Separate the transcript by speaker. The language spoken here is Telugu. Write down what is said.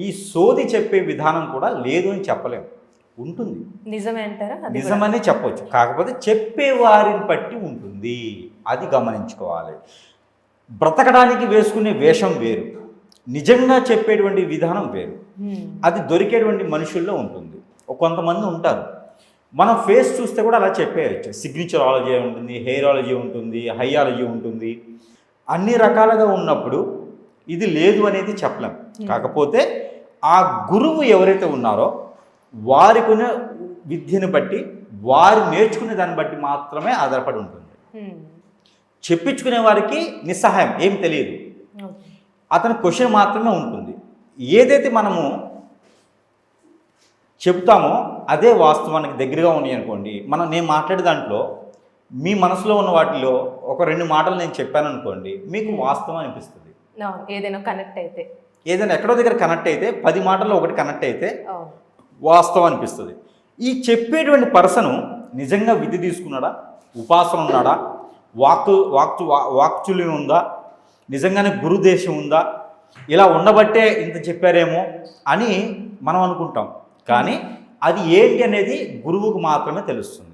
Speaker 1: ఈ సోది చెప్పే విధానం కూడా లేదు అని చెప్పలేము ఉంటుంది.
Speaker 2: నిజమే అంటారా?
Speaker 1: నిజమని చెప్పొచ్చు. కాకపోతే చెప్పే వారిని బట్టి ఉంటుంది. అది గమనించుకోవాలి. బ్రతకడానికి వేసుకునే వేషం వేరు. నిజంగా చెప్పేటువంటి విధానం వేరు. అది దొరికేటువంటి మనుషుల్లో ఉంటుంది. కొంతమంది ఉంటారు. మనం ఫేస్ చూస్తే కూడా అలా చెప్పేయచ్చు. సిగ్నేచరాలజీ ఉంటుంది హెయిరాలజీ ఉంటుంది హైయాలజీ ఉంటుంది. అన్ని రకాలుగా ఉన్నప్పుడు ఇది లేదు అనేది చెప్పలేం. కాకపోతే ఆ గురువు ఎవరైతే ఉన్నారో వారికి విద్యను బట్టి వారు నేర్చుకునే దాన్ని బట్టి మాత్రమే ఆధారపడి ఉంటుంది. చెప్పించుకునే వారికి నిస్సహాయం ఏం తెలియదు. అతని క్వశ్చన్ మాత్రమే ఉంటుంది. ఏదైతే మనము చెప్తామో అదే వాస్తవానికి దగ్గరగా ఉన్నాయి అనుకోండి. మనం నేను మాట్లాడే దాంట్లో మీ మనసులో ఉన్న వాటిలో ఒక రెండు మాటలు నేను చెప్పాను అనుకోండి మీకు వాస్తవం అనిపిస్తుంది.
Speaker 2: ఏదైనా కనెక్ట్ అయితే.
Speaker 1: ఏదైనా ఎక్కడో దగ్గర కనెక్ట్ అయితే పది మాటల్లో ఒకటి కనెక్ట్ అయితే వాస్తవం అనిపిస్తుంది. ఈ చెప్పేటువంటి పర్సను నిజంగా విధి తీసుకున్నాడా? ఉపాసన ఉన్నాడా? వాక్ వాక్చు వాక్చుల్యం ఉందా? నిజంగానే గురుదేశం ఉందా? ఇలా ఉండబట్టే ఇంత చెప్పారేమో అని మనం అనుకుంటాం. కానీ అది ఏంటి అనేది గురువుకు మాత్రమే తెలుస్తుంది.